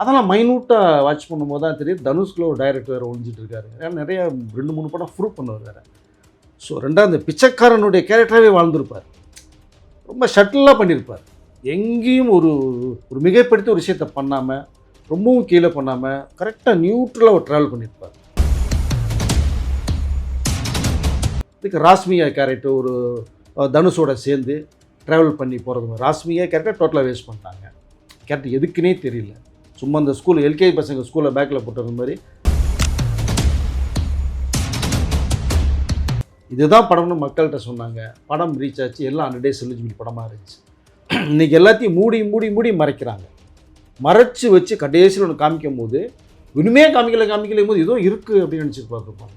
அதெல்லாம் மைனூட்டாக வாட்ச் பண்ணும்போது தான் தெரியும் தனுஷ்குள்ள ஒரு டைரக்டர் வேறு ஒழிஞ்சிட்டு இருக்காரு. ஏன்னா நிறைய ரெண்டு மூணு படம் ப்ரூவ் பண்ணுவார் வேறு. ஸோ ரெண்டாவது பிச்சைக்காரனுடைய கேரக்டராகவே வாழ்ந்திருப்பார். ரொம்ப ஷட்டிலாக பண்ணியிருப்பார் எங்கேயும் ஒரு ஒரு மிகைப்படுத்தி ஒரு விஷயத்தை பண்ணாமல் ரொம்பவும் கீழே பண்ணாமல் கரெக்டாக நியூட்ரலாக ஒரு ட்ராவல் பண்ணியிருப்பார் இதுக்கு ராஸ்மியா கேரக்டர் ஒரு தனுஷோட சேர்ந்து ட்ராவல் பண்ணி போகிறது ராஸ்மியா கேரக்டர் டோட்டலாக வேஸ்ட் பண்ணிட்டாங்க. கேரக்டர் எதுக்குன்னே தெரியல. சும்மா அந்த ஸ்கூல் எல்கேஜி பசங்க ஸ்கூலில் பேக்கில் போட்டுற மாதிரி. இதுதான் படம்னு மக்கள்கிட்ட சொன்னாங்க. படம் ரீச் ஆச்சு. எல்லாம் ஹண்ட்ரட் டேஸ் எலிஜிபிள் படமாக இருந்துச்சு. இன்றைக்கி எல்லாத்தையும் மூடி மூடி மூடி மறைக்கிறாங்க. மறைச்சி வச்சு கடைசியில் ஒன்று காமிக்கும் போது ஒன்றுமே காமிக்கல காமிக்கல போது ஏதோ இருக்குது அப்படின்னு நினச்சிட்டு பார்த்துருப்பாங்க.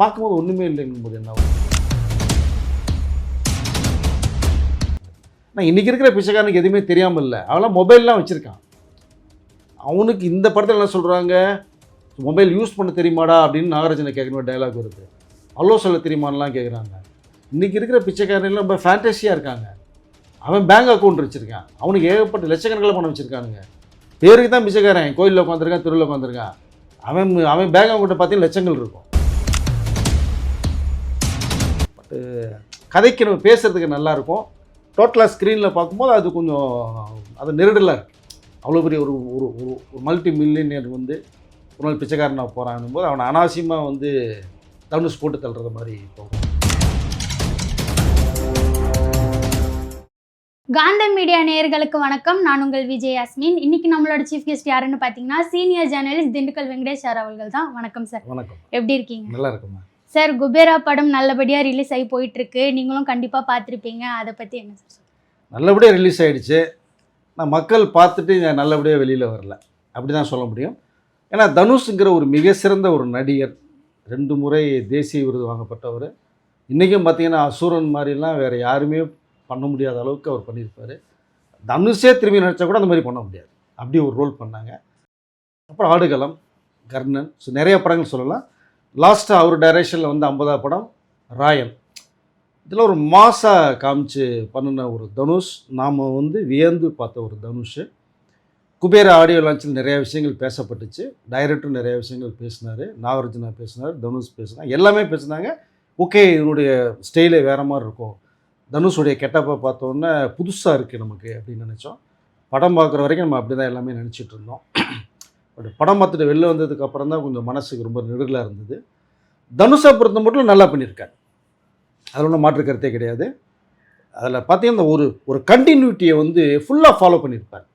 பார்க்கும்போது ஒன்றுமே இல்லைங்கும் போது என்ன ஆகும்? நான் இன்றைக்கி இருக்கிற பிச்சைக்காரனுக்கு எதுவுமே தெரியாமல் இல்லை. அவெல்லாம் மொபைல்லாம் வச்சுருக்கான். அவனுக்கு இந்த படத்தில் என்ன சொல்கிறாங்க மொபைல் யூஸ் பண்ண தெரியுமாடா? அப்படின்னு நாகராஜனை கேட்கணும் டைலாக் வருது. அல்லோ சொல்ல தெரியுமான்லாம் கேட்குறாங்க இன்றைக்கி இருக்கிற பிச்சைக்காரன் ரொம்ப ஃபேண்டஸியாக இருக்காங்க. அவன் பேங்க் அக்கௌண்ட் வச்சுருக்கான். அவனுக்கு ஏகப்பட்ட லட்சக்கணக்கில் பணம் வச்சுருக்கானுங்க. பேருக்கு தான் பிச்சைக்காரன். கோயிலில் உட்காந்துருக்கான் திருவில் உட்காந்துருக்கான் அவன் அவன் பேங்க் அக்கௌண்ட்டை பார்த்தீங்கன்னா லட்சங்கள் இருக்கும். பட்டு கதைக்கு நம்ம பேசுகிறதுக்கு நல்லாயிருக்கும் டோட்டலாக ஸ்க்ரீனில் பார்க்கும்போது அது கொஞ்சம் அது நெருடலாக இருக்குது அவ்வளோ பெரிய ஒரு ஒரு ஒரு மல்டி மில்லியனியர் வந்து ஒரு நாள் பிச்சைக்காரனாக போகிறான் போது அவனை அனாவசியமாக வந்து தனுஷ் போட்டு தள்ளுறது மாதிரி போகும். காந்தம் மீடியா நேயர்களுக்கு வணக்கம். நான் உங்கள் விஜய் யாஸ்மின் இன்னைக்கு நம்மளோட சீஃப் கெஸ்ட் யாருன்னு பார்த்தீங்கன்னா senior journalist Dindigul Venkatesh sir அவர்கள் தான். வணக்கம் சார். வணக்கம். எப்படி இருக்கீங்க? நல்லா இருக்குமா சார் குபேரா படம் நல்லபடியாக ரிலீஸ் ஆகி போயிட்டு இருக்கு. நீங்களும் கண்டிப்பாக பார்த்துருப்பீங்க அதை பற்றி என்ன சார் நல்லபடியாக ரிலீஸ் ஆகிடுச்சு நான் மக்கள் பார்த்துட்டு நல்லபடியாக வெளியில் வரல. அப்படி தான் சொல்ல முடியும். ஏன்னா தனுஷுங்கிற ஒரு மிக சிறந்த ஒரு நடிகர் ரெண்டு முறை தேசிய விருது வாங்கப்பட்டவர். இன்றைக்கும் பார்த்தீங்கன்னா அசூரன் மாதிரிலாம் வேறு யாருமே பண்ண முடியாத அளவுக்கு அவர் பண்ணியிருப்பார். தனுஷே திரும்பி நினச்சா கூட அந்த மாதிரி பண்ண முடியாது. அப்படி ஒரு ரோல் பண்ணாங்க. அப்புறம் ஆடுகளம் கர்ணன் ஸோ நிறைய படங்கள் சொல்லலாம். லாஸ்ட்டாக அவர் டைரக்ஷனில் வந்து ஐம்பதா படம் ராயன் இதில் ஒரு மாசாக காமிச்சு பண்ணின ஒரு தனுஷ் நாம் வந்து வியந்து பார்த்த ஒரு தனுஷ். குபேர ஆடியோ லான்ச்சில் நிறைய விஷயங்கள் பேசப்பட்டுச்சு. டைரக்டரும் நிறைய விஷயங்கள் பேசினார். நாகார்ஜுனா பேசினார் தனுஷ் பேசினார். எல்லாமே பேசினாங்க. ஓகே இதனுடைய ஸ்டைலே வேறு மாதிரி இருக்கும். தனுஷுடைய கெட்டப்பை பார்த்தோன்னே புதுசாக இருக்குது நமக்கு அப்படின்னு நினச்சோம். படம் பார்க்குற வரைக்கும் நம்ம அப்படி தான் எல்லாமே நினச்சிட்டு இருந்தோம். பட் படம் பார்த்துட்டு வெளில வந்ததுக்கு அப்புறம் தான் கொஞ்சம் மனசுக்கு ரொம்ப நெருடலாக இருந்தது. தனுஷை பொறுத்த மட்டும் நல்லா பண்ணியிருக்காரு. அதில் ஒன்றும் மாற்று கருத்தே கிடையாது. அதில் பார்த்தீங்கன்னா ஒரு ஒரு கண்டினியூட்டியை வந்து ஃபுல்லாக ஃபாலோ பண்ணியிருப்பார்.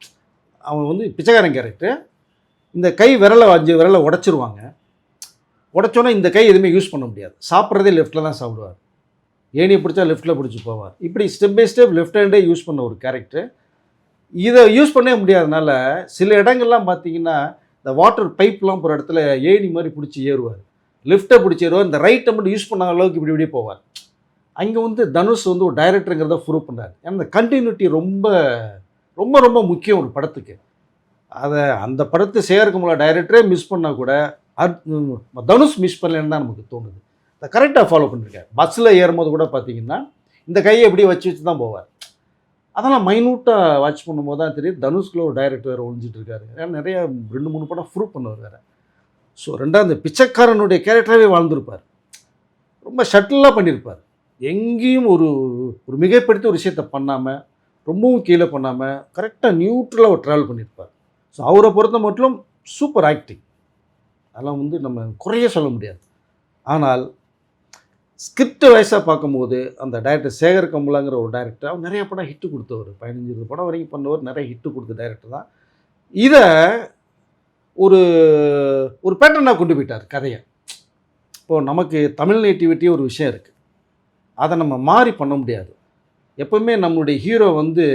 அவன் வந்து பிச்சைக்காரன் கேரக்டர் இந்த கை விரலை அஞ்சு விரலை உடச்சிருவாங்க. உடச்சோன்னே இந்த கை எதுவுமே யூஸ் பண்ண முடியாது. சாப்பிட்றதே லெஃப்ட்டில் தான் சாப்பிடுவார். ஏனியை பிடிச்சா லெஃப்ட்டில் பிடிச்சி போவார். இப்படி ஸ்டெப் பை ஸ்டெப் லெஃப்ட் ஹேண்டே யூஸ் பண்ண ஒரு கேரக்டர் இதை யூஸ் பண்ணவே முடியாதனால சில இடங்கள்லாம் பார்த்தீங்கன்னா இந்த வாட்டர் பைப்லாம் போகிற இடத்துல ஏணி மாதிரி பிடிச்சி ஏறுவார். லெஃப்ட்டை பிடிச்சி ஏறுவார். இந்த ரைட்டை மட்டும் யூஸ் பண்ண அளவுக்கு இப்படி இப்படியே போவார். அங்கே வந்து தனுஷ் வந்து ஒரு டைரக்டருங்கிறத ப்ரூவ் பண்ணார். ஏன்னா அந்த கண்டினியூட்டி ரொம்ப ரொம்ப ரொம்ப முக்கியம் ஒரு படத்துக்கு. அதை அந்த படத்தை சேகர்கமலா டைரக்டரே மிஸ் பண்ணால் கூட அத்- தனுஷ் மிஸ் பண்ணலன்னு தான் நமக்கு தோணுது. அதை கரெக்டாக ஃபாலோ பண்ணியிருக்காரு பஸ்ஸில் ஏறும்போது கூட பார்த்தீங்கன்னா இந்த கையை எப்படி வச்சு வச்சு தான் போவார். அதெல்லாம் மைனூட்டாக வாட்ச் பண்ணும்போது தான் தெரியும் தனுஷ்குள்ள ஒரு டைரக்டர் வேறு ஒழிஞ்சிட்டு இருக்காரு. ஏன்னா நிறைய ரெண்டு மூணு படம் ப்ரூவ் பண்ணுவார் வேறு. ஸோ ரெண்டாவது பிச்சைக்காரனுடைய கேரக்டராகவே வாழ்ந்திருப்பார். ரொம்ப ஷட்டிலாக பண்ணியிருப்பார் எங்கேயும் ஒரு ஒரு மிகைப்படுத்தி ஒரு விஷயத்தை பண்ணாமல் ரொம்பவும் கீழே பண்ணாமல் கரெக்டாக நியூட்ரலாக ஒரு ட்ராவல் பண்ணியிருப்பார். ஸோ அவரை பொறுத்த மட்டும் சூப்பர் ஆக்டிங் அதெல்லாம் வந்து நம்ம குறைய சொல்ல முடியாது. ஆனால் ஸ்கிரிப்ட் வைஸாக பார்க்கும்போது அந்த டைரக்டர் சேகர் கமலாங்கிற ஒரு டைரக்டர் அவர் நிறைய படம் ஹிட்டு கொடுத்தவர். பதினஞ்சு இருபது படம் வரைக்கும் பண்ணவர் நிறைய ஹிட்டு கொடுத்த டைரக்டர் தான். இதை ஒரு ஒரு பேட்டர்னாக கொண்டு போயிட்டார் கதையை. இப்போது நமக்கு தமிழ் நேட்டிவிட்டி ஒரு விஷயம் இருக்குது அதை நம்ம மாறி பண்ண முடியாது. எப்பவுமே நம்மளுடைய ஹீரோ வந்து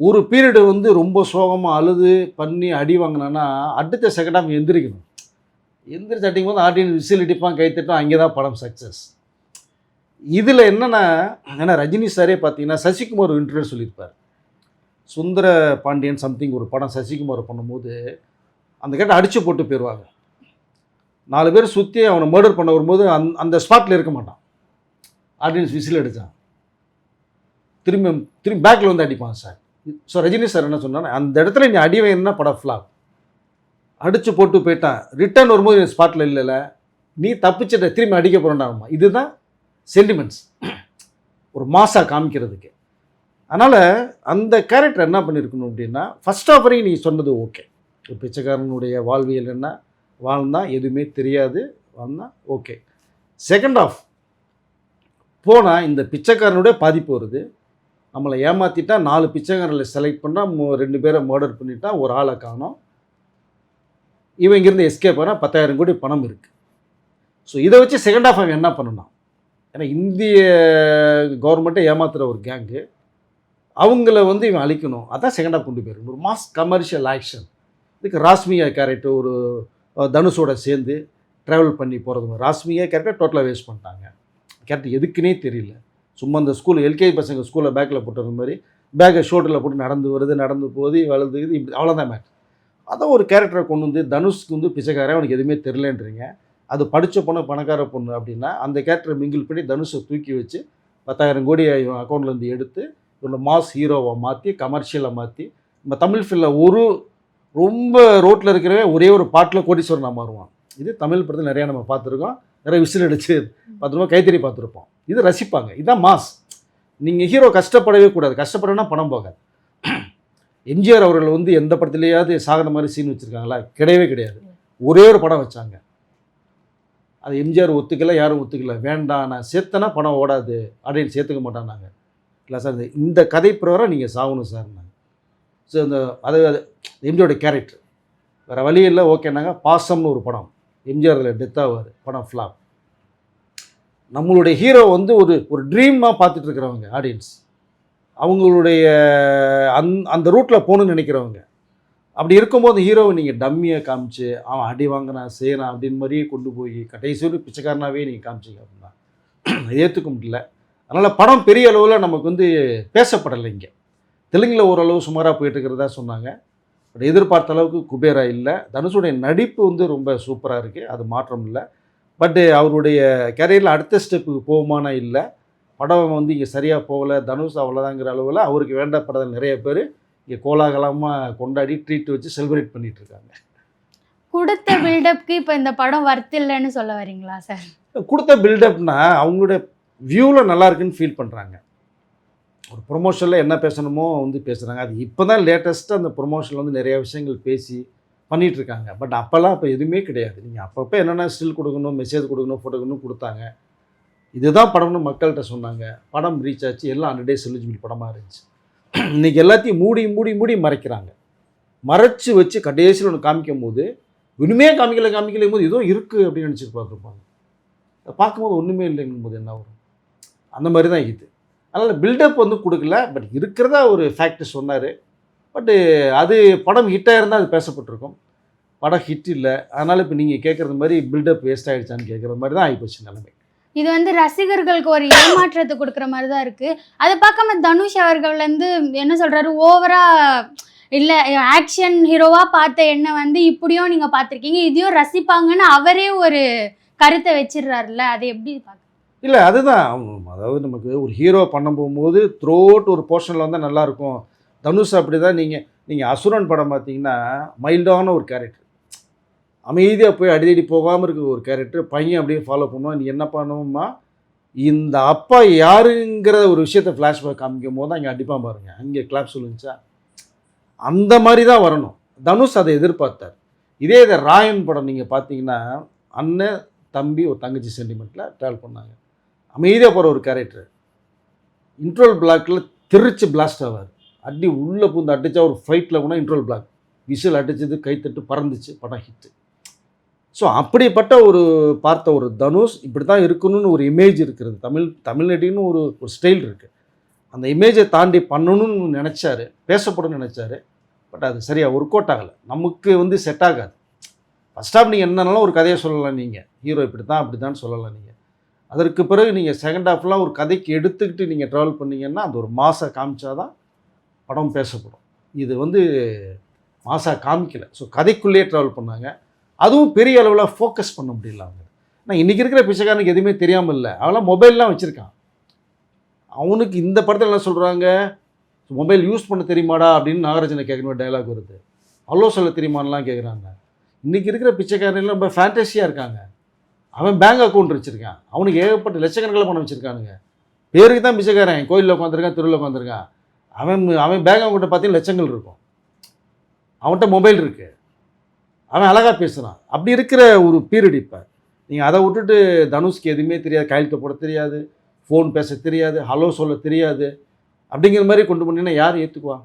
ஒரு பீரியடு வந்து ரொம்ப சோகமாக அழுது பண்ணி அடி வாங்கினான்னா அடுத்த செகண்ட் அவன் எந்திரிக்கணும். எந்திரிச்சு அடிக்கும் போது ஆடியன்ஸ் விசில் அடிப்பான் கைத்தட்டும் அங்கே தான் படம் சக்ஸஸ் இதில் என்னென்னா ஏன்னா ரஜினி சாரே பார்த்தீங்கன்னா சசிகுமார் ஒரு இன்டர்வியூ சொல்லியிருப்பார். சுந்தர பாண்டியன் சம்திங் ஒரு படம் சசிகுமார் பண்ணும்போது அந்த கேட்ட அடித்து போட்டு போயிடுவாங்க. நாலு பேர் சுற்றி அவனை மர்டர் பண்ண வரும்போது அந் அந்த ஸ்பாட்டில் இருக்க மாட்டான். ஆடியன்ஸ் விசில் அடித்தான் திரும்பி திரும்பி பேக்கில் வந்து அடிப்பான் சார். ஸோ ரஜினி சார் என்ன சொன்னார்? அந்த இடத்துல நீ அடி வேணும்னா படம் ஃப்ளாப் அடித்து போட்டு போயிட்டான். ரிட்டர்ன் வரும்போது ஸ்பாட்டில் இல்லைல்ல. நீ தப்பிச்சிட்ட திரும்பி அடிக்க போகிறேன்டாமா இதுதான் சென்டிமெண்ட்ஸ் ஒரு மாசாக காமிக்கிறதுக்கு. அதனால் அந்த கேரக்டர் என்ன பண்ணியிருக்கணும் அப்படின்னா ஃபஸ்ட் ஆஃப் வரையும் நீ சொன்னது ஓகே ஒரு பிச்சைக்காரனுடைய வாழ்வியல் என்ன? வாழ்ந்தால் எதுவுமே தெரியாது. வாழ்ந்தால் ஓகே செகண்ட் ஆஃப் போனால் இந்த பிச்சைக்காரனுடைய பாதிப்பு வருது. நம்மளை ஏமாற்றிட்டா நாலு பிச்சைக்காரர்களை செலக்ட் பண்ணால் ரெண்டு பேரை மர்டர் பண்ணிட்டா ஒரு ஆளை காணும். இவன் இங்கேருந்து எஸ்கேப் ஆனால் பத்தாயிரம் கோடி பணம் இருக்குது ஸோ இதை வச்சு செகண்ட் ஆஃப் அவன் என்ன பண்ணணும் ஏன்னா இந்திய கவர்மெண்ட்டை ஏமாத்துகிற ஒரு கேங்கு அவங்கள வந்து இவன் அழிக்கணும். அதான் செகண்ட் ஆஃப் கொண்டு போயிருக்கு ஒரு மாஸ் கமர்ஷியல் ஆக்ஷன் இதுக்கு ராஸ்மியா கேரக்டர் ஒரு தனுஷோட சேர்ந்து ட்ராவல் பண்ணி போகிறது ராஸ்மியா கேரக்டர் டோட்டலாக வேஸ்ட் பண்ணிட்டாங்க. கேரக்டர் எதுக்குன்னே தெரியல. சும்மா அந்த ஸ்கூல் எல்கேஜி பசங்க ஸ்கூலில் பேக்கில் போட்டுற மாதிரி பேக்கை ஷோல்டரில் போட்டு நடந்து வருது நடந்து போகுது வளர்ந்து இப்படி அவ்வளோதான் மேட் அதான் ஒரு கேரக்டரை கொண்டு வந்து தனுஷ்க்கு வந்து பிச்சைக்காரன் அவனுக்கு எதுவுமே தெரிலன்றீங்க அது படித்த பொண்ணு பணக்கார பொண்ணு அப்படின்னா அந்த கேரக்டரை மிங்கிள் பண்ணி தனுஷை தூக்கி வச்சு பத்தாயிரம் கோடி இவன் அக்கௌண்ட்லேருந்து எடுத்து இவனை மாஸ் ஹீரோவை மாற்றி கமர்ஷியலாக மாற்றி நம்ம தமிழ் ஃபில்மில் ஒரு ரொம்ப ரோட்டில் இருக்கிறவன் ஒரே ஒரு பாட்டில் கோடீஸ்வரனாக மாறுவான். இது தமிழ் படத்தில் நிறையா நம்ம பார்த்துருக்கோம். நிறைய விசில் அடிச்சு பார்த்துருப்போம் கைத்தறி பார்த்துருப்போம். இது ரசிப்பாங்க. இதுதான் மாஸ். நீங்கள் ஹீரோ கஷ்டப்படவே கூடாது. கஷ்டப்படனா பணம் போகாது. எம்ஜிஆர் அவர்கள் வந்து எந்த படத்துலையாவது சாகிற மாதிரி சீன் வச்சுருக்காங்களா? கிடையவே கிடையாது. ஒரே ஒரு படம் வச்சாங்க. அது எம்ஜிஆர் ஒத்துக்கல யாரும் ஒத்துக்கல. வேண்டாம் நான் சேர்த்தனா படம் ஓடாது அப்படின்னு சேர்த்துக்க மாட்டானாங்க இல்லை சார் இந்த- இந்த கதை பிரகாரம் நீங்கள் சாகணும் சார் நாங்கள் ஸோ இந்த அது எம்ஜியோட கேரக்டர் வேறு வழி இல்லை ஓகேனாங்க பாசம்னு ஒரு படம். எம்ஜிஆரில் டெத் ஆவார். படம் ஃப்ளாப் நம்மளுடைய ஹீரோ வந்து ஒரு ஒரு ட்ரீமாக பார்த்துட்டு இருக்கிறவங்க ஆடியன்ஸ் அவங்களுடைய அந் அந்த ரூட்டில் போகணுன்னு நினைக்கிறவங்க. அப்படி இருக்கும்போது ஹீரோவை நீங்கள் டம்மியை காமிச்சு அவன் அடி வாங்கினான் செய்கிறான் அப்படின்னு மாதிரியே கொண்டு போய் கடைசியில் பிச்சைக்காரனாகவே பிச்சைக்காரனாவே நீங்கள் காமிச்சிங்க அப்படின்னா ஏற்றுக்க முடியல. அதனால் படம் பெரிய அளவில் நமக்கு வந்து பேசப்படலை இங்கே. தெலுங்கில் ஓரளவு சுமாராக போயிட்டு இருக்கிறதா சொன்னாங்க. பட் எதிர்பார்த்த அளவுக்கு குபேரா இல்லை. தனுஷுடைய நடிப்பு வந்து ரொம்ப சூப்பராக இருக்குது அது மாற்றம் இல்லை. பட்டு அவருடைய கேரியரில் அடுத்த ஸ்டெப்புக்கு போகுமானா இல்லை. படம் வந்து இங்கே சரியாக போகலை. தனுஷ் அவ்வளோதாங்கிற அளவில் அவருக்கு வேண்டப்படாத நிறைய பேர் இங்கே கோலாகலமாக கொண்டாடி ட்ரீட் வச்சு செலிப்ரேட் பண்ணிட்டு இருக்காங்க. கொடுத்த பில்டப்க்கு இப்போ இந்த படம் வர்த் இல்லைன்னு சொல்ல வரீங்களா சார் கொடுத்த பில்டப்னா அவங்களுடைய வியூவில் நல்லா இருக்குன்னு ஃபீல் பண்ணுறாங்க ஒரு ப்ரொமோஷனில் என்ன பேசணுமோ வந்து பேசுகிறாங்க அது இப்போ தான் லேட்டஸ்ட்டாக அந்த ப்ரொமோஷனில் வந்து நிறையா விஷயங்கள் பேசி பண்ணிகிட்ருக்காங்க இருக்காங்க பட் அப்போல்லாம் அப்போ எதுவுமே கிடையாது. நீங்கள் அப்பப்போ என்னென்ன ஸ்டில் கொடுக்கணும் மெசேஜ் கொடுக்கணும் ஃபோட்டோக்கணும் கொடுத்தாங்க. இதுதான் படம்னு மக்கள்கிட்ட சொன்னாங்க. படம் ரீச் ஆச்சு. எல்லாம் ஹண்ட்ரட் டேஸ் எலிஜிபிள் படமாக இருந்துச்சு. இன்றைக்கி எல்லாத்தையும் மூடி மூடி மூடி மறைக்கிறாங்க. மறைச்சி வச்சு கடைசியில் ஒன்று காமிக்கும் போது ஒன்றுமே காமிக்கல காமிக்கலையும் போது ஏதோ இருக்குது அப்படின்னு நினச்சிட்டு பார்த்துருப்பாங்க. அதை பார்க்கும்போது ஒன்றுமே இல்லைங்கும் போது என்ன வரும்? அந்த மாதிரி தான் இது அதனால் பில்டப் வந்து கொடுக்கல. பட் இருக்கிறதா ஒரு ஃபேக்ட் சொன்னார். பட்டு அது படம் ஹிட்டாக இருந்தால் அது பேசப்பட்டிருக்கும். படம் ஹிட் இல்லை. அதனால் இப்போ நீங்கள் கேட்குறது மாதிரி பில்டப் வேஸ்ட் ஆகிடுச்சான்னு கேட்குற மாதிரி தான் ஆகிப்போச்சு நிலைமை. இது வந்து ரசிகர்களுக்கு ஒரு ஏமாற்றத்தை கொடுக்குற மாதிரி தான் இருக்குது அதை பார்க்காம தனுஷ் அவர்கள் வந்து என்ன சொல்கிறாரு ஓவராக இல்லை ஆக்ஷன் ஹீரோவாக பார்த்த என்ன வந்து இப்படியும் நீங்கள் பார்த்துருக்கீங்க. இதையும் ரசிப்பாங்கன்னு அவரே ஒரு கருத்தை வச்சிடுறாருல்ல. அதை எப்படி பார்க்க இல்லை அதுதான். அதாவது நமக்கு ஒரு ஹீரோ பண்ண போகும்போது த்ரோட் ஒரு போர்ஷனில் வந்தால் நல்லாயிருக்கும் தனுஷ் அப்படி தான் நீங்கள் நீங்கள் அசுரன் படம் பார்த்தீங்கன்னா மைல்டான ஒரு கேரக்டர் அமைதியாக போய் அடிதடி போகாமல் இருக்கிற ஒரு கேரக்டர் பையன் அப்படியே ஃபாலோ பண்ணுவான். நீ என்ன பண்ணுவோம்மா இந்த அப்பா யாருங்கிற ஒரு விஷயத்தை ஃப்ளாஷ்பேக் காமிக்கும் போது தான் இங்கே அடிப்பான் பாருங்க. அங்கே கிளாப் சொல்லுச்சா அந்த மாதிரி தான் வரணும். தனுஷ் அதை எதிர்பார்த்தார். இதே இதை ராயன் படம் நீங்கள் பார்த்தீங்கன்னா அண்ணன் தம்பி ஒரு தங்கச்சி சென்டிமெண்ட்டில் ட்ராவல் பண்ணாங்க. அமைதியாக போகிற ஒரு கேரக்டர் இன்ட்ரோல் பிளாக்கில் திருச்சி பிளாஸ்ட் ஆவார். அடி உள்ளே பூந்து அடித்தா ஒரு ஃபைட்டில் கூட இன்ட்ரோல் பிளாக் விசில் அடிச்சது கைத்தட்டு பறந்துச்சு படம் ஹிட்டு ஸோ அப்படிப்பட்ட ஒரு பார்த்த ஒரு தனுஷ் இப்படி தான் இருக்கணும்னு ஒரு இமேஜ் இருக்கிறது. தமிழ் தமிழ் ஒரு ஒரு ஸ்டைல் இருக்குது அந்த இமேஜை தாண்டி பண்ணணும்னு நினச்சாரு பேசப்படணும்னு நினச்சாரு. பட் அது சரியாக ஒர்க் அவுட் ஆகலை. நமக்கு வந்து செட் ஆகாது. ஃபஸ்ட் ஆஃப் நீங்கள் என்னன்னாலும் ஒரு கதையை சொல்லலாம் நீங்கள் ஹீரோ இப்படி தான் அப்படி தான் சொல்லலாம் நீங்கள் அதற்கு பிறகு நீங்கள் செகண்ட் ஹாஃப்லாம் ஒரு கதைக்கு எடுத்துக்கிட்டு நீங்கள் ட்ராவல் பண்ணீங்கன்னா அந்த ஒரு மாசை காமிச்சாதான் படம் பேசப்படும். இது வந்து மாசா காமிக்கலை. ஸோ கதைக்குள்ளேயே ட்ராவல் பண்ணாங்க. அதுவும் பெரிய அளவில் ஃபோக்கஸ் பண்ண முடியல அவங்க. நான் இன்றைக்கி இருக்கிற பிச்சைக்காரனுக்கு எதுவுமே தெரியாமல் இல்லை. அவெல்லாம் மொபைல்லாம் வச்சுருக்கான். அவனுக்கு இந்த படத்தில் என்ன சொல்கிறாங்க மொபைல் யூஸ் பண்ண தெரியுமாடா? அப்படின்னு நாகராஜனை கேட்கணும் டைலாக் வருது. ஹலோ சொல்ல தெரியுமான்லாம் கேட்குறாங்க இன்றைக்கி இருக்கிற பிச்சைக்காரன்லாம் ரொம்ப ஃபேண்டஸியாக இருக்காங்க. அவன் பேங்க் அக்கௌண்ட் வச்சுருக்கான். அவனுக்கு ஏகப்பட்ட லட்சக்கணக்கில் பணம் வச்சுருக்கானுங்க. பேருக்கு தான் பிச்சைக்காரன். கோயிலில் உட்காந்துருக்கான் தெருவில் உட்காந்துருக்கான் அவன் அவன் பேங்க் அவங்ககிட்ட பார்த்தீங்கன்னா லட்சங்கள் இருக்கும். அவன்கிட்ட மொபைல் இருக்குது அவன் அழகாக பேசுகிறான் அப்படி இருக்கிற ஒரு பீரியட் இப்போ. நீங்கள் அதை விட்டுட்டு தனுஷ்க்கு எதுவுமே தெரியாது. கையெழுத்து போட தெரியாது. ஃபோன் பேச தெரியாது. ஹலோ சொல்ல தெரியாது. அப்படிங்கிற மாதிரி கொண்டு போனீங்கன்னா யார் ஏற்றுக்குவா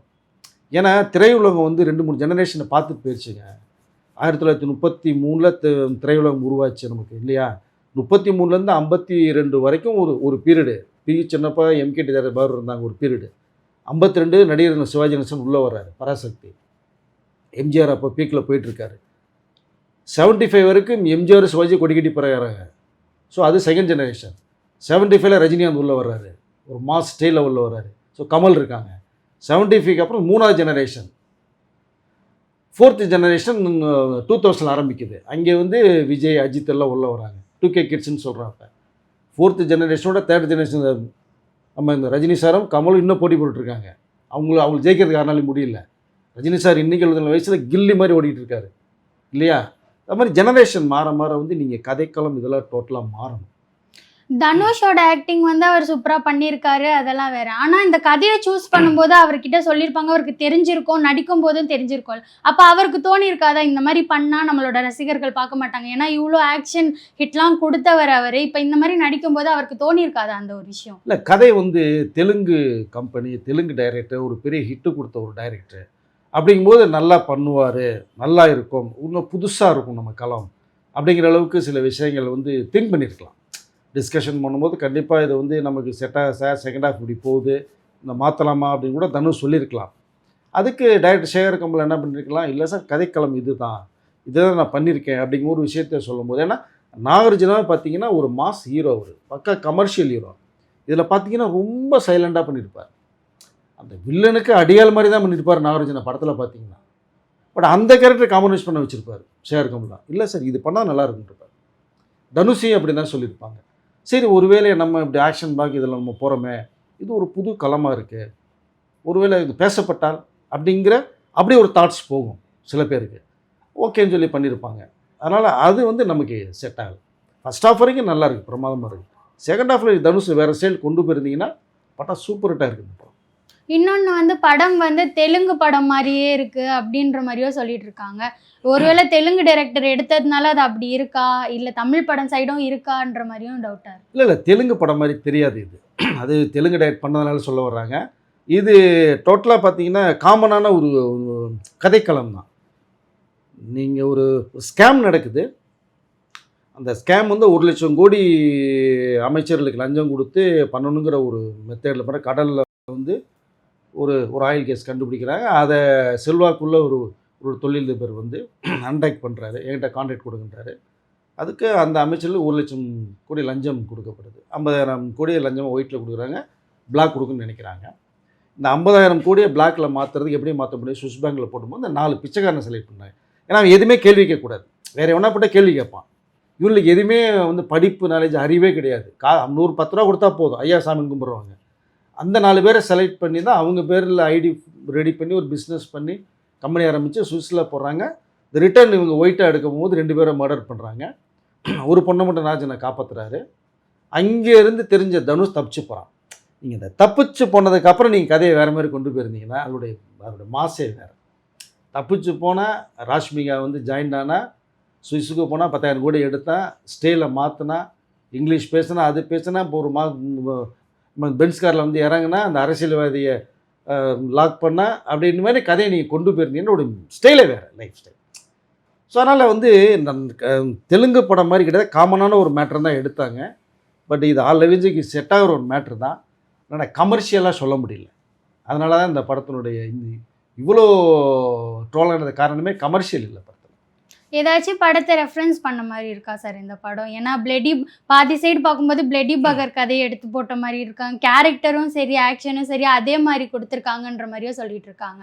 ஏன்னா திரையுலகம் வந்து ரெண்டு மூணு ஜெனரேஷனை பார்த்துட்டு போயிடுச்சுங்க ஆயிரத்தி தொள்ளாயிரத்தி முப்பத்தி மூணில் திரையுலகம் உருவாச்சு நமக்கு இல்லையா? முப்பத்தி மூணுலேருந்து ஐம்பத்தி ரெண்டு வரைக்கும் ஒரு ஒரு period P. Chinnappa M K T Babu இருந்தாங்க ஒரு பீரியடு ஐம்பத்தி ரெண்டு நடிகர் சிவாஜி கணேசன் உள்ளே வர்றாரு பராசக்தி. எம்ஜிஆர் அப்போ பீக்கில் போயிட்டுருக்காரு செவன்ட்டி ஃபைவ் வரைக்கும் எம்ஜிஆர் சிவாஜி கொடிக்கட்டி பிறகுறாங்க ஸோ அது செகண்ட் ஜெனரேஷன் செவன்ட்டி ஃபைவ்ல ரஜினிகாந்த் உள்ளே வர்றாரு. ஒரு மாஸ் ஸ்டைலில் உள்ளே வர்றாரு. ஸோ கமல் இருக்காங்க. செவன்ட்டி ஃபைவ்க்கு அப்புறம் மூணாவது generation fourth generation two thousand ஆரம்பிக்குது. அங்கே வந்து விஜய் அஜித் எல்லாம் உள்ளே வராங்க. டூ கே கிட்ஸ்னு சொல்கிறாங்க ஃபோர்த்து ஜெனரேஷனோட தேர்ட் ஜெனரேஷன் நம்ம இந்த ரஜினி சாரும் கமலும் இன்னும் போட்டி போட்டுருக்காங்க. அவங்கள அவங்க ஜெயிக்கிறதுக்கு யாருனாலும் முடியல. ரஜினி சார் இன்றைக்கி எழுதின வயசில் கில்லி மாதிரி ஓடிட்டு இருக்காரு. இல்லையா? அது மாதிரி ஜெனரேஷன் மாற மாற வந்து நீங்கள் கதைக்களம் இதெல்லாம் டோட்டலாக மாறணும். தனுஷோட ஆக்டிங் வந்து அவர் சூப்பராக பண்ணியிருக்காரு அதெல்லாம் வேற. ஆனால் இந்த கதையை சூஸ் பண்ணும்போது அவர்கிட்ட சொல்லியிருப்பாங்க அவருக்கு தெரிஞ்சிருக்கும் நடிக்கும் போதும் தெரிஞ்சிருக்கும். அப்போ அவருக்கு தோணி இருக்காதா இந்த மாதிரி பண்ணா நம்மளோட ரசிகர்கள் பார்க்க மாட்டாங்க. ஏன்னா இவ்வளோ ஆக்ஷன் ஹிட்லாம் கொடுத்தவர் அவர். இப்போ இந்த மாதிரி நடிக்கும் போது அவருக்கு தோணி இருக்காதா அந்த ஒரு விஷயம்? இல்லை கதை வந்து தெலுங்கு கம்பெனி தெலுங்கு டைரக்டர் ஒரு பெரிய ஹிட்டு கொடுத்த ஒரு டைரக்டர் அப்படிங்கும்போது நல்லா பண்ணுவார் நல்லா இருக்கும். இன்னும் புதுசாக இருக்கும் நம்ம களம். அப்படிங்கிற அளவுக்கு சில விஷயங்கள் வந்து திங்க் பண்ணியிருக்கலாம். டிஸ்கஷன் பண்ணும்போது கண்டிப்பாக இது வந்து நமக்கு செட்டாக சார் செகண்ட் ஹாஃப் இப்படி போகுது. இந்த மாற்றலாமா அப்படின்னு கூட தனுஷ் சொல்லியிருக்கலாம். அதுக்கு டைரக்டர் சேகர் கம்பல் என்ன பண்ணியிருக்கலாம் இல்லை சார் கதைக்களம் இது தான் இதை தான் நான் பண்ணியிருக்கேன் அப்படிங்கிற ஒரு விஷயத்த சொல்லும்போது ஏன்னா நாகார்ஜுனா பார்த்தீங்கன்னா ஒரு மாஸ் ஹீரோ அவர். பக்கா கமர்ஷியல் ஹீரோ இதில் பார்த்தீங்கன்னா ரொம்ப சைலண்டாக பண்ணியிருப்பார் அந்த வில்லனுக்கு அடியால் மாதிரி தான் பண்ணியிருப்பார் நாகார்ஜுனா படத்தில் பார்த்தீங்கன்னா. பட் அந்த கேரக்டர் காம்பனைஸ் பண்ண வச்சுருப்பார் சேகர் கமல் இல்லை சார் இது பண்ணால் நல்லா இருக்குன்றிருப்பார் தனுஷையும் அப்படி தான் சொல்லியிருப்பாங்க. சரி ஒருவேளை நம்ம இப்படி ஆக்ஷன் பாக்கி இதில் நம்ம போகிறோமே இது ஒரு புது களமாக இருக்குது ஒருவேளை இது பேசப்பட்டால் அப்படிங்கிற அப்படி ஒரு தாட்ஸ் போகும் சில பேருக்கு. ஓகேன்னு சொல்லி பண்ணியிருப்பாங்க அதனால் அது வந்து நமக்கு செட் ஆகும் ஃபஸ்ட் ஆஃப் வரைக்கும் நல்லா இருக்குது பிரமாதமாக இருக்குது செகண்ட் ஹாஃபில் தனுஷ் வேறு சைடு கொண்டு போயிருந்தீங்கன்னா பட்டா சூப்பர் ஹிட்டாக இருக்குது இன்னொன்று வந்து படம் வந்து தெலுங்கு படம் மாதிரியே இருக்குது அப்படின்ற மாதிரியோ சொல்லிட்டு இருக்காங்க. ஒருவேளை தெலுங்கு டைரக்டர் எடுத்ததுனால அது அப்படி இருக்கா? இல்லை தமிழ் படம் சைடும் இருக்கான்ற மாதிரியும் டவுட்டாக இருக்குது இல்லை இல்லை தெலுங்கு படம் மாதிரி தெரியாது இது. அது தெலுங்கு டைரக்ட் பண்ணதுனால சொல்ல வர்றாங்க. இது டோட்டலாக பார்த்தீங்கன்னா காமனான ஒரு ஒரு கதைக்களம் தான். நீங்கள் ஒரு ஸ்கேம் நடக்குது. அந்த ஸ்கேம் வந்து ஒரு லட்சம் கோடி அமைச்சர்களுக்கு லஞ்சம் கொடுத்து பண்ணணுங்கிற ஒரு மெத்தேடில் பண்ண கடலில் வந்து ஒரு ஒரு ஆயில் கேஸ் கண்டுபிடிக்கிறாங்க. அதை செல்வாக்குள்ள ஒரு ஒரு தொழிலதிபர் வந்து அன்டாக்ட் பண்ணுறாரு என்கிட்ட கான்ட்ராக்ட் கொடுக்குன்றாரு. அதுக்கு அந்த அமைச்சரில் ஒரு லட்சம் கோடி லஞ்சம் கொடுக்கப்படுது. ஐம்பதாயிரம் கோடியை லஞ்சம் ஒயிட்டில் கொடுக்குறாங்க. பிளாக் கொடுக்குன்னு நினைக்கிறாங்க. இந்த ஐம்பதாயிரம் கோடியை பிளாக்கில் மாற்றுறதுக்கு எப்படி மாற்ற முடியும்? சுவிஸ் பேங்கில் போடும்போது இந்த நாலு பிச்சைக்காரனை செலக்ட் பண்ணாங்க. ஏன்னா அவன் எதுவுமே கேள்வி கேட்கக்கூடாது. வேறு எவனா போட்டால் கேள்வி கேட்பான். இவங்களுக்கு எதுவுமே வந்து படிப்பு நாலேஜ் அறிவே கிடையாது. கா நூறு பத்து ரூபா கொடுத்தா போதும். ஐயா சாமி கும்பிடுவாங்க அந்த நாலு பேரை செலக்ட் பண்ணி தான் அவங்க பேரில் ஐடி ரெடி பண்ணி ஒரு பிஸ்னஸ் பண்ணி கம்பெனி ஆரம்பித்து சுவிஸில் போடுறாங்க. இந்த ரிட்டர்ன் இவங்க ஒயிட்டாக எடுக்கும் போது ரெண்டு பேரை மர்டர் பண்ணுறாங்க ஒரு பொண்ணை மட்டும் ராஜனை காப்பாற்றுறாரு அங்கேருந்து தெரிஞ்ச தனுஷ் தப்பிச்சு போகிறான் நீங்கள் இந்த தப்பிச்சு போனதுக்கப்புறம் நீங்கள் கதையை வேறு மாதிரி கொண்டு போயிருந்தீங்கன்னா அதனுடைய அதனுடைய மாசே வேறு. தப்பிச்சு போனால் ராஷ்மிகா வந்து ஜாயின் ஆனால் சுவிஸுக்கு போனால் பத்தாயிரம் கோடி எடுத்தால் ஸ்டேயில் மாற்றினா இங்கிலீஷ் பேசினா அது பேசினா இப்போ ஒரு மா பென்ஸ் காரில் வந்து இறங்குனா அந்த அரசியல்வாதியை லாக் பண்ணால் அப்படின்ற மாதிரி கதையை நீங்கள் கொண்டு போயிருந்தீங்கன்னா ஒரு ஸ்டைலே வேறு லைஃப் ஸ்டைல் ஸோ அதனால் வந்து க- தெலுங்கு படம் மாதிரி கிட்டத்தட்ட காமனான ஒரு மேட்ரு தான் எடுத்தாங்க. பட் இது ஆல் லெவன்ஸுக்கு செட் ஆகிற ஒரு மேட்ரு தான். ஆனால் கமர்ஷியலாக சொல்ல முடியல. அதனால தான் இந்த படத்தினுடைய இந்த இவ்வளோ ட்ரோலானது காரணமே கமர்ஷியல் இல்லை ஏதாச்சும் படத்தை ரெஃபரன்ஸ் பண்ண மாதிரி இருக்கா சார் இந்த படம்? ஏன்னா பிளெடி பாதி சைடு பார்க்கும்போது பிளெடி பகர் கதையை எடுத்து போட்ட மாதிரி இருக்காங்க கேரக்டரும் சரி ஆக்ஷனும் சரி அதே மாதிரி கொடுத்துருக்காங்கன்ற மாதிரியோ சொல்லிட்டு இருக்காங்க.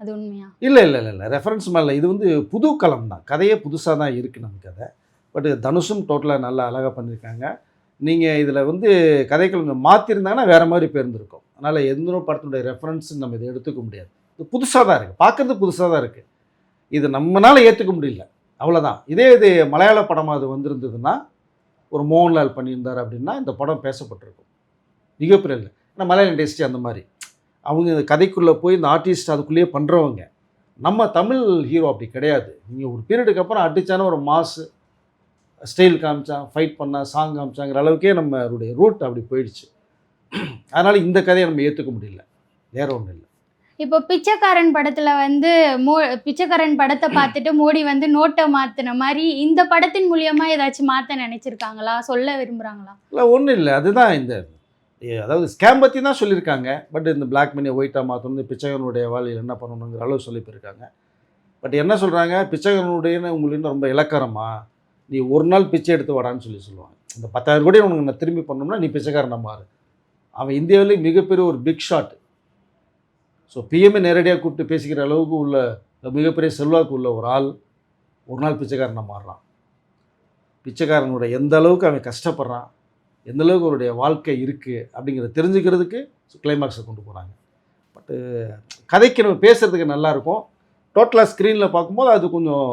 அது உண்மையா? இல்லை இல்லை இல்லை இல்லை. ரெஃபரன்ஸ் மேலே இது வந்து புது களம் தான். கதையே புதுசாக தான் இருக்குது நம்ம கதை பட் தனுஷும் டோட்டலாக நல்லா அழகாக பண்ணியிருக்காங்க. நீங்கள் இதில் வந்து கதைகள் மாற்றிருந்தாங்கன்னா வேறு மாதிரி பேர்ந்துருக்கும். அதனால் எந்த படத்தினுடைய ரெஃபரன்ஸ் நம்ம இதை எடுத்துக்க முடியாது. இது புதுசாக தான் இருக்குது பார்க்குறது புதுசாக தான் இருக்குது இது நம்மளால் ஏற்றுக்க முடியல. அவ்வளோதான் இதே இது மலையாள படமாக அது வந்திருந்ததுன்னா ஒரு மோகன்லால் பண்ணியிருந்தார் அப்படின்னா இந்த படம் பேசப்பட்டிருக்கும். மிகப்பெரிய இல்லை. ஏன்னா மலையாள இண்டஸ்ட்ரி அந்த மாதிரி. அவங்க இந்த கதைக்குள்ளே போய் இந்த ஆர்டிஸ்ட் அதுக்குள்ளேயே பண்ணுறவங்க நம்ம தமிழ் ஹீரோ அப்படி கிடையாது. நீங்கள் ஒரு பீரியடுக்கு அப்புறம் அடிச்சான ஒரு மாசு ஸ்டைல் காமிச்சான் ஃபைட் பண்ணா சாங் காமிச்சாங்கிற அளவுக்கே நம்மளுடைய ரூட் அப்படி போயிடுச்சு. அதனால் இந்த கதையை நம்ம ஏற்றுக்க முடியல. வேற ஒன்றும் இல்லை. இப்போ பிச்சைக்காரன் படத்துல வந்து மோ பிச்சைக்காரன் படத்தை பார்த்துட்டு மோடி வந்து நோட்டை மாத்தின மாதிரி இந்த படத்தின் மூலியமா ஏதாச்சும் மாத்த நினைச்சிருக்காங்களா? சொல்ல விரும்புறாங்களா? இல்லை ஒன்றும் இல்லை. அதுதான் இந்த அதாவது ஸ்கேம் பற்றி தான் சொல்லியிருக்காங்க. பட் இந்த பிளாக் மணியை ஒயிட்டாக மாற்றணும் பிச்சைக்காரனுடைய பிச்சைகனுடைய வாழ்வில் என்ன பண்ணணுங்கிற அளவு சொல்லி போயிருக்காங்க பட் என்ன சொல்கிறாங்க பிச்சைக்காரனுடைய உங்களுக்கு ரொம்ப இலக்கரமா நீ ஒரு நாள் பிச்சை எடுத்து வாடான்னு சொல்லி சொல்லுவாங்க. இந்த பத்தாயிரம் கோடி உனக்கு நான் திரும்பி பண்ணோம்னா நீ பிச்சைக்காரனை மாறு. அவன் இந்தியாவிலே மிகப்பெரிய ஒரு பிக் ஷாட் ஸோ பிஎம்ஐ நேரடியாக கூப்பிட்டு பேசிக்கிற அளவுக்கு உள்ள மிகப்பெரிய செல்வாக்கு உள்ள ஒரு ஆள் ஒரு நாள் பிச்சைக்காரனை மாறுறான். பிச்சைக்காரனுடைய எந்த அளவுக்கு அவன் கஷ்டப்படுறான் எந்த அளவுக்கு அவருடைய வாழ்க்கை இருக்குது அப்படிங்கிறத தெரிஞ்சுக்கிறதுக்கு கிளைமாக்ஸை கொண்டு போகிறாங்க பட்டு கதைக்கு நம்ம பேசுகிறதுக்கு நல்லாயிருக்கும் டோட்டலாக ஸ்க்ரீனில் பார்க்கும்போது அது கொஞ்சம்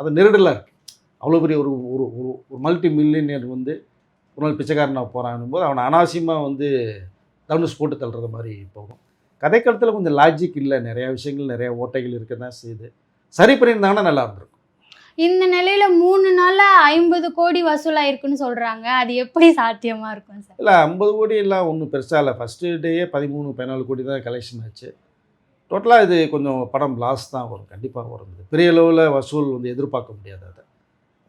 அது நெருடலாக இருக்குது அவ்வளோ பெரிய ஒரு ஒரு ஒரு ஒரு மல்டி மில்லியனியர் வந்து ஒரு நாள் பிச்சைக்காரனாக போகிறான் போது அவனை அனாவசியமாக வந்து தனுஷ் போட்டு தள்ளுறது மாதிரி போகும். கதைக்களத்தில் கொஞ்சம் லாஜிக் இல்லை. நிறையா விஷயங்கள் நிறையா ஓட்டைகள் இருக்க தான் செய்யுது. சரி பண்ணியிருந்தாங்கன்னா நல்லா இருந்திருக்கும். இந்த நிலையில மூணு நாள்ல ஐம்பது கோடி வசூலாயிருக்குன்னு சொல்றாங்க. அது எப்படி சாத்தியமா இருக்கும் சார்? இல்லை ஐம்பது கோடி எல்லாம் ஒன்றும் பெருசாக இல்லை. ஃபஸ்ட்டு டேயே பதிமூணு பதினாலு கோடி தான் கலெக்ஷன் ஆச்சு. டோட்டலாக இது கொஞ்சம் படம் லாஸ் தான் வரும். கண்டிப்பாக வரும். இது பெரிய அளவில் வசூல் வந்து எதிர்பார்க்க முடியாது அதை.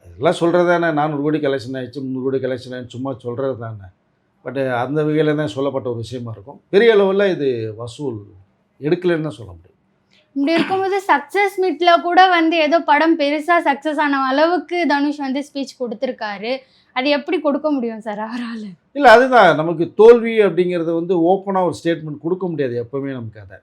இதெல்லாம் சொல்கிறது தானே. நானூறு கோடி கலெக்ஷன் ஆயிடுச்சு முந்நூறு கோடி கலெக்ஷன் ஆயிடுச்சு. சும்மா சொல்கிறது தானே. பட் அந்த வகையில் தான் சொல்லப்பட்ட ஒரு விஷயமா இருக்கும். பெரிய அளவில் இது வசூல் எடுக்கலைன்னு தான் சொல்ல முடியும். இப்படி இருக்கும்போது சக்சஸ் மீட்ல கூட வந்து ஏதோ படம் பெருசா சக்சஸ் ஆன அளவுக்கு தனுஷ் வந்து ஸ்பீச் கொடுத்துருக்காரு. அது எப்படி கொடுக்க முடியும் சார் அவரால்? இல்லை அதுதான். நமக்கு தோல்வி அப்படிங்கிறத வந்து ஓப்பனாக ஒரு ஸ்டேட்மெண்ட் கொடுக்க முடியாது எப்போவுமே நமக்கு அதை.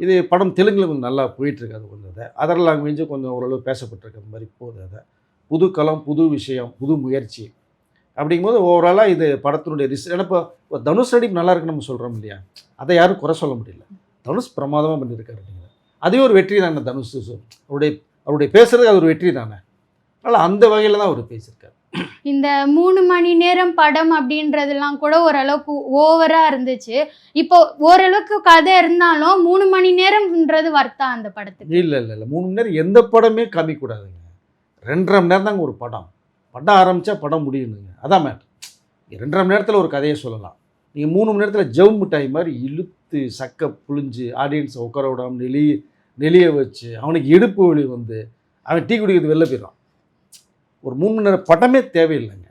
இது படம் தெலுங்கில் கொஞ்சம் நல்லா போயிட்டுருக்கு அது கொஞ்சம் அதை. அதர் லாங்குவேஜும் கொஞ்சம் ஓரளவு பேசப்பட்டிருக்கு அந்த மாதிரி போகுது அதை. புது களம் புது விஷயம் புது முயற்சி. அப்படிங்கும்போது ஓவராலாக இது படத்தினுடைய ரிஸ் ஏன்னா இப்போ தனுஷ் நடிப்பு நல்லா இருக்குன்னு நம்ம சொல்கிறோம் இல்லையா? அதை யாரும் குறை சொல்ல முடியல. தனுஷ் பிரமாதமாக பண்ணியிருக்காரு அப்படிங்கிறது அதுவே ஒரு வெற்றி தானே தனுஷ் அவருடைய அவருடைய பேசுறதுக்கு அது ஒரு வெற்றி தானே? அதனால் அந்த வகையில் தான் அவர் பேசியிருக்காரு. இந்த மூணு மணி நேரம் படம் அப்படின்றதெல்லாம் கூட ஓரளவுக்கு ஓவரா இருந்துச்சு. இப்போ ஓரளவுக்கு கதை இருந்தாலும் மூணு மணி நேரம்ன்றது வர்த்தா அந்த படத்துக்கு. இல்லை இல்லை இல்லை. மூணு மணி நேரம் எந்த படமே காமிக்கக்கூடாதுங்க ரெண்டரை மணி நேரம் தாங்க ஒரு படம். படம் ஆரம்பித்தா படம் முடியணுங்க. அதான் மேட்ரு ரெண்டரை மணி நேரத்தில் ஒரு கதையை சொல்லலாம். நீங்கள் மூணு மணி நேரத்தில் ஜவு மிட்டாய் மாதிரி இழுத்து சக்க புழிஞ்சு ஆடியன்ஸை உட்கார விடாமல் நெளிய நெளிய வச்சு அவனுக்கு இடுப்பு வலி வந்து அவன் டீ குடிக்கிறது வெளில போயிடுறான் ஒரு மூணு மணி நேரம் படமே தேவையில்லைங்க.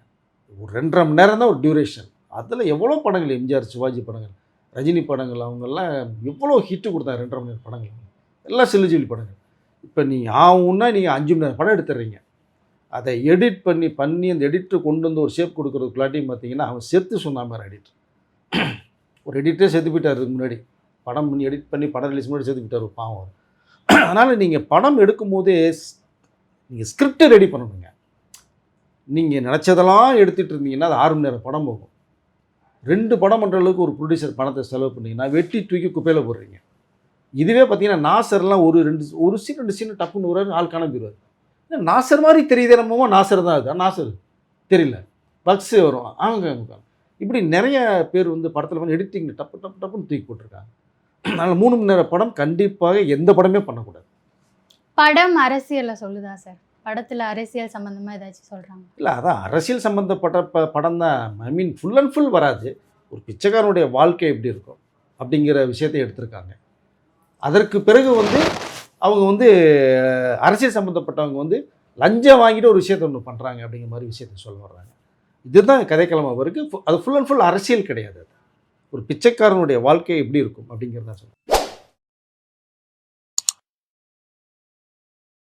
ஒரு ரெண்டரை மணி நேரம் தான் ஒரு டியூரேஷன் அதில் எவ்வளோ படங்கள்? எம்ஜிஆர் சிவாஜி படங்கள் ரஜினி படங்கள் அவங்கெல்லாம் எவ்வளோ ஹிட்டு கொடுத்தாங்க ரெண்டரை மணி நேரம் படங்கள்? எல்லாம் சில்லுஜிலி படங்கள். இப்போ நீங்கள் ஆகும்னா நீங்கள் அஞ்சு மணி நேரம் படம் எடுத்துடுறீங்க. அதை எடிட் பண்ணி பண்ணி அந்த எடிட்டர் கொண்டு வந்து ஒரு ஷேப் கொடுக்குறதுக்குள்ளாட்டியும் பார்த்தீங்கன்னா அவன் செத்து சொன்ன மாதிரி எடிட்டர் ஒரு எடிட்டரே செத்து போயிட்டார் இதுக்கு முன்னாடி. படம் பண்ணி எடிட் பண்ணி படம் ரிலீஸ் முன்னாடி செத்து போயிட்டார் ஒரு பாவம் அதனால் நீங்கள் படம் எடுக்கும்போதே நீங்கள் ஸ்கிரிப்டை ரெடி பண்ணணுங்க. நீங்கள் நினச்சதெல்லாம் எடுத்துகிட்டு இருந்தீங்கன்னா அது ஆறு மணி நேரம் படம் போகும். ரெண்டு படம் பண்ணுற அளவுக்கு ஒரு ப்ரொடியூசர் பணத்தை செலவு பண்ணிங்கன்னா வெட்டி தூக்கி குப்பையில் போடுறீங்க. இதுவே பார்த்தீங்கன்னா நாசர்லாம் ஒரு ரெண்டு ஒரு சீன் ரெண்டு சீன் டப்புன்னு ஒரு ஆள் காண போயிடுவார் நாசர் மாதிரி தெரியுதே நம்ம நாசர் தான் அது. நாசர். தெரியல. பக்ஸு வரும். ஆங்க இப்படி நிறைய பேர் வந்து படத்தில் வந்து எடிட்டிங் டப்பு டப்பு டப்புன்னு தூக்கி போட்டிருக்காங்க. அதனால் மூணு மணி நேரம் படம் கண்டிப்பாக எந்த படமே பண்ணக்கூடாது. படம் அரசியலை சொல்லுதா சார்? படத்துல அரசியல் சம்பந்தமா ஏதாச்சும் சொல்றாங்க இல்லை அதான் அரசியல் சம்மந்தப்பட்ட ப படம் தான். I mean full and full வராது. ஒரு பிச்சைக்காரனுடைய வாழ்க்கை எப்படி இருக்கும்? அப்படிங்கிற விஷயத்தை எடுத்திருக்காங்க. அதற்கு பிறகு வந்து அவங்க வந்து அரசியல் சம்மந்தப்பட்டவங்க வந்து லஞ்சம் வாங்கிட்டு ஒரு விஷயத்த ஒன்று பண்ணுறாங்க அப்படிங்கிற மாதிரி விஷயத்த சொல்ல வர்றாங்க. இதுதான் கதைக்களமாக இருக்கு அது ஃபுல் அண்ட் ஃபுல் அரசியல் கிடையாது அது. ஒரு பிச்சைக்காரனுடைய வாழ்க்கை எப்படி இருக்கும் அப்படிங்கிறத சொல்லுங்கள்